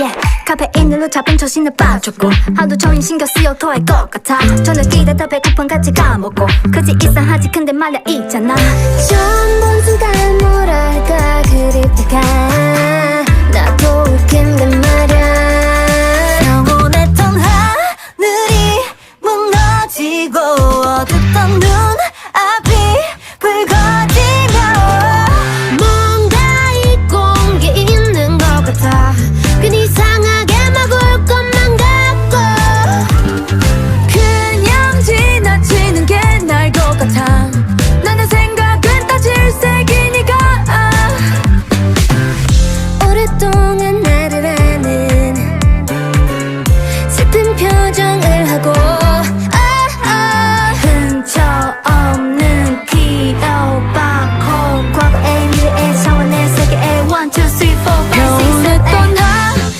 yeah 카페인으로 잡은 초신을 빠졌고 하루 종일 신경 쓰여 토할 것 같아. 저녁 기대다 배고픈 같이 까먹고 그지 이상하지. 근데 말야 있잖아.